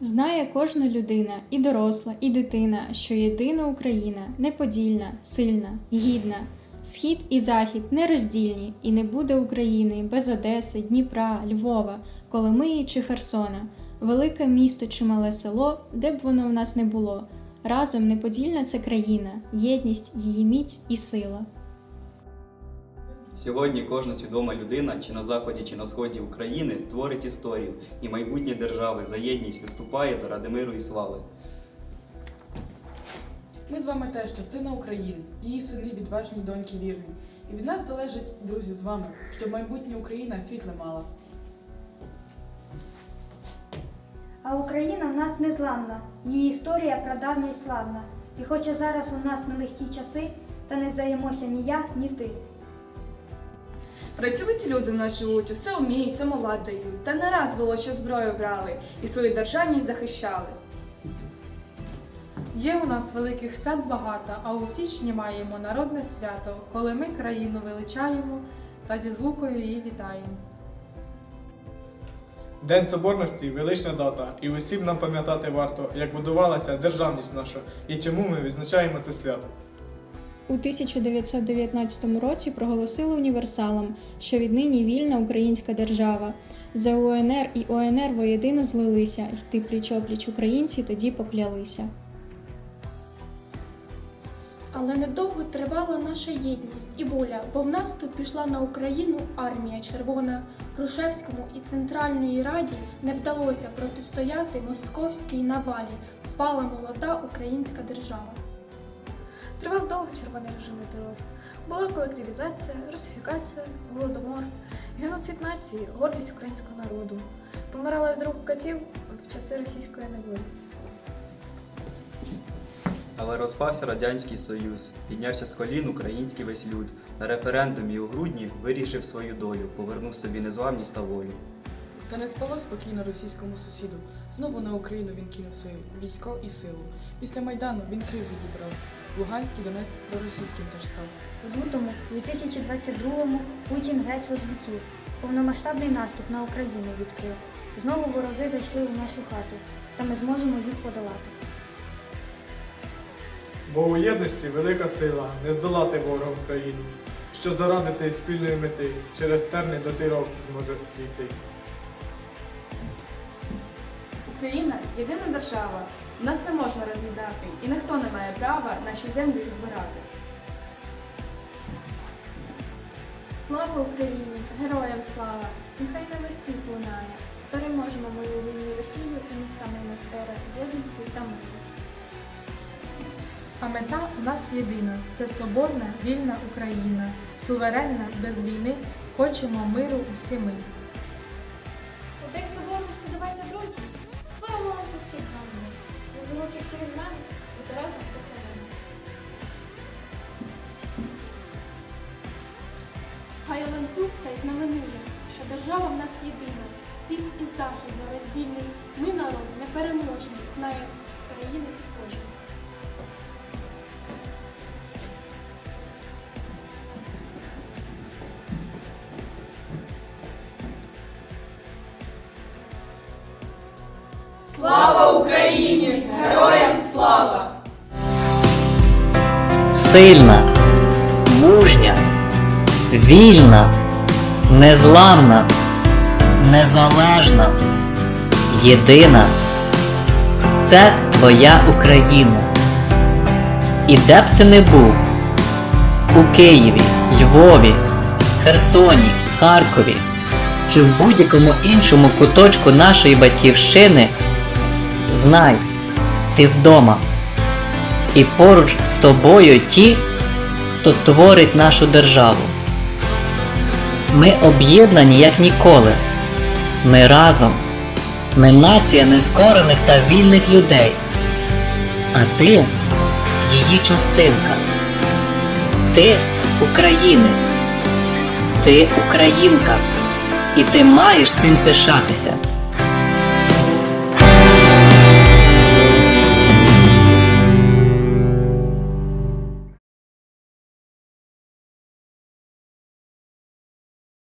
Знає кожна людина, і доросла, і дитина, що єдина Україна неподільна, сильна, гідна. Схід і захід нероздільні, і не буде України без Одеси, Дніпра, Львова, Коломиї чи Херсона. Велике місто чи мале село, де б воно в нас не було. Разом неподільна це країна, єдність, її міць і сила. Сьогодні кожна свідома людина, чи на заході, чи на сході України, творить історію, і майбутнє держави за єдність виступає заради миру і слави. Ми з вами теж частина України, її сини відважні доньки вірні. І від нас залежить, друзі, з вами, щоб майбутнє Україна світле мала. А Україна в нас незламна, її історія прадавня і славна. І хоча зараз у нас нелегкі часи, та не здаємося ні я, ні ти. Працьовиті люди в нас живуть, усе вміють, самовлад дають. Та не раз було, що зброю брали і свою державність захищали. Є у нас великих свят багато, а у січні маємо народне свято, коли ми країну величаємо та зі злукою її вітаємо. День Соборності велична дата, і усім нам пам'ятати варто, як будувалася державність наша і чому ми відзначаємо це свято. У 1919 році проголосили універсалом, що віднині вільна українська держава. За УНР і ОНР воєдино злилися, йти пліч-опліч українці тоді поклялися. Але недовго тривала наша єдність і воля, бо в наступ пішла на Україну армія червона. Грушевському і Центральної Раді не вдалося протистояти московській навалі. Впала молода українська держава. Тривав довго червоний режим терор. Була колективізація, русифікація, голодомор, геноцид нації, гордість українського народу. Помирала від рук катів в часи російської неволі. Але розпався Радянський Союз, піднявся з колін український весь люд. На референдумі у грудні вирішив свою долю, повернув собі незламність та волю. Та не спало спокійно російському сусіду. Знову на Україну він кинув свої військо і силу. Після Майдану він Крим відібрав. Луганський Донець проросійським теж став. У лютому 2022-му Путін геть розлетів. Повномасштабний наступ на Україну відкрив. Знову вороги зайшли у нашу хату, та ми зможемо їх подолати. Бо у єдності велика сила не здолати ворога в що заради тієї спільної мети через терни до зірок зможе дійти. Україна єдина держава. Нас не можна роз'їдати, і ніхто не має права наші землі відбирати. Слава Україні! Героям слава! Нехай на весь світ лунає. Переможемо ми у війні Росію і не станемо скоро єдності та миру. А мета у нас єдина це соборна, вільна Україна, суверенна, без війни, хочемо миру усі ми. У День Соборності давайте, друзі, створимо ланцюг єднання. З руки всі візьмемось, бути разом поклянемось. Хай ланцюг цей знаменує, що держава в нас єдина, схід і захід роздільний. Ми народ непереможний, знає українець кожен. Слава Україні! Героям слава! сильна, мужня, вільна, незламна, незалежна, єдина. Це твоя Україна. І де б ти не був у Києві, Львові, Херсоні, Харкові чи в будь-якому іншому куточку нашої батьківщини, знай, ти вдома і поруч з тобою ті, хто творить нашу державу. Ми об'єднані як ніколи. Ми разом. Ми нація нескорених та вільних людей. А ти її частинка. Ти українець. Ти українка. І ти маєш цим пишатися.